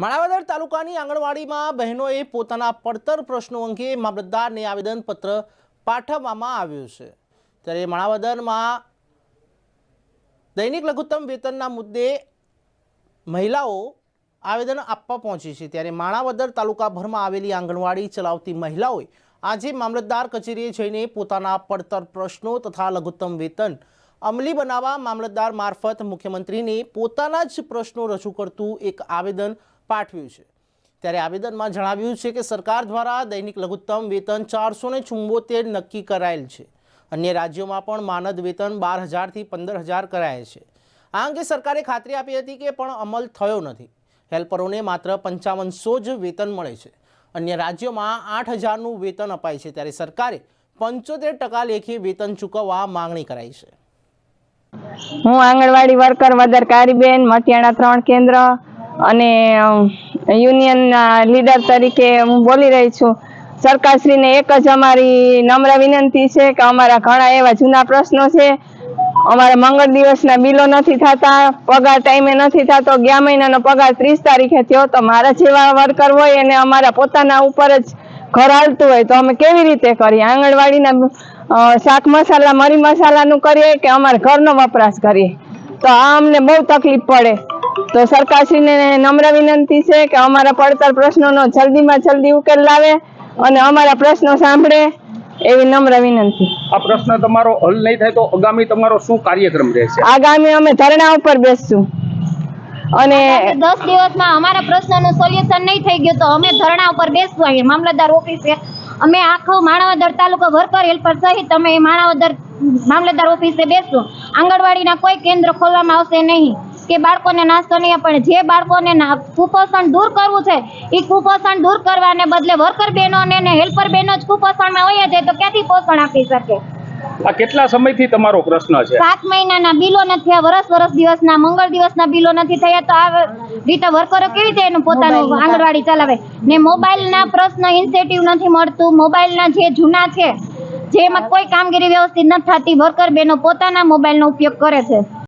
માણાવદર તાલુકાની આંગણવાડીમાં બહેનોએ પોતાના પડતર પ્રશ્નો અંગે મામલતદારને આવેદનપત્ર પાઠવવામાં આવ્યું છે. ત્યારે માણાવદરમાં દૈનિક લઘુત્તમ વેતનના મુદ્દે મહિલાઓ આવેદન આપવા પહોંચી છે. ત્યારે માણાવદર તાલુકાભરમાં આવેલી આંગણવાડી ચલાવતી મહિલાઓએ આજે મામલતદાર કચેરીએ જઈને પોતાના પડતર પ્રશ્નો તથા લઘુત્તમ વેતન અમલી બનાવવા મામલતદાર મારફત મુખ્યમંત્રીને પોતાના જ પ્રશ્નો રજૂ કરતું એક આવેદન પાઠવ્યું છે. ત્યારે આવેદનમાં જણાવ્યું છે કે સરકાર દ્વારા દૈનિક લઘુત્તમ વેતન ચારસો ને ચુંબોતેર નક્કી કરાયેલ છે. અન્ય રાજ્યોમાં પણ માનદ વેતન બાર હજારથી પંદર હજાર કરાય છે. આ અંગે સરકારે ખાતરી આપી હતી કે પણ અમલ થયો નથી. હેલ્પરોને માત્ર પંચાવનસો જ વેતન મળે છે. અન્ય રાજ્યોમાં આઠ હજારનું વેતન અપાય છે. ત્યારે સરકારે પંચોતેર ટકા લેખે વેતન ચૂકવવા માંગણી કરાઈ છે. હું આંગણવાડી વર્કર મદર કારીબેન મટિયાણા ત્રણ કેન્દ્ર અને યુનિયનના લીડર તરીકે હું બોલી રહી છું. સરકારશ્રીને એક જ અમારી નમ્ર વિનંતી છે કે અમારા ઘણા એવા જૂના પ્રશ્નો છે. અમારા મંગળ દિવસના બિલો નથી થતા, પગાર ટાઈમે નથી થતો, ગયા મહિનાનો પગાર ત્રીસ તારીખે થયો, તો મારા જેવા વર્કર હોય અને અમારા પોતાના ઉપર જ ઘર હાલતું હોય, તો અમે કેવી રીતે કરીએ? આંગણવાડીના શાક મસાલા, મરી મસાલાનું કરીએ કે અમારા ઘરનો વપરાશ કરીએ? તો આ અમને બહુ તકલીફ પડે. તો સરકારશ્રીને નમ્ર વિનંતી છે કે અમારા પડતર પ્રશ્નોનો જલ્દીમાં જલ્દી ઉકેલ લાવે અને અમારા પ્રશ્નો સાંભળે એવી નમ્ર વિનંતી. આ પ્રશ્ન તમારો હલ નહીં થાય તો આગામી તમારો શું કાર્યક્રમ રહેશે? આગામી અમે ધરણા ઉપર બેસશું. અને દસ દિવસમાં અમારા પ્રશ્નનું સોલ્યુશન નહીં થઈ ગયું તો અમે ધરણા ઉપર બેસવું અહીંયા મામલતદાર ઓફિસે. અમે આખો માણાવદર તાલુકા વર્કર હેલ્પર સહિત અમે માણાવદર મામલતદાર ઓફિસે બેસશું. આંગણવાડીના કોઈ કેન્દ્ર ખોલવામાં આવશે નહીં. કે બાળકોને નાસ્તો નહીં પણ જે બાળકોને કુપોષણ દૂર કરવું છે એ કુપોષણ દૂર કરવાને બદલે વર્કર બહેનોને ને હેલ્પર બહેનો જ કુપોષણમાં હોય જાય તો ક્યાંથી પોષણ આપી શકે? આ કેટલા સમયથી તમારો પ્રશ્ન છે? સાત મહિનાના બિલો નથી થયા વરસ વરસ દિવસના મંગળ દિવસના બિલો નથી થયા તો આ રીતે વર્કરો કેવી રીતે એનું પોતાનું આંગણવાડી ચલાવે? ને મોબાઈલના પ્રશ્ન ઇન્સેટિવ નથી મળતું મોબાઈલના જે જૂના છે જેમાં કોઈ કામગીરી વ્યવસ્થિત નથી થતી વર્કર બેનો પોતાના મોબાઈલનો ઉપયોગ કરે છે.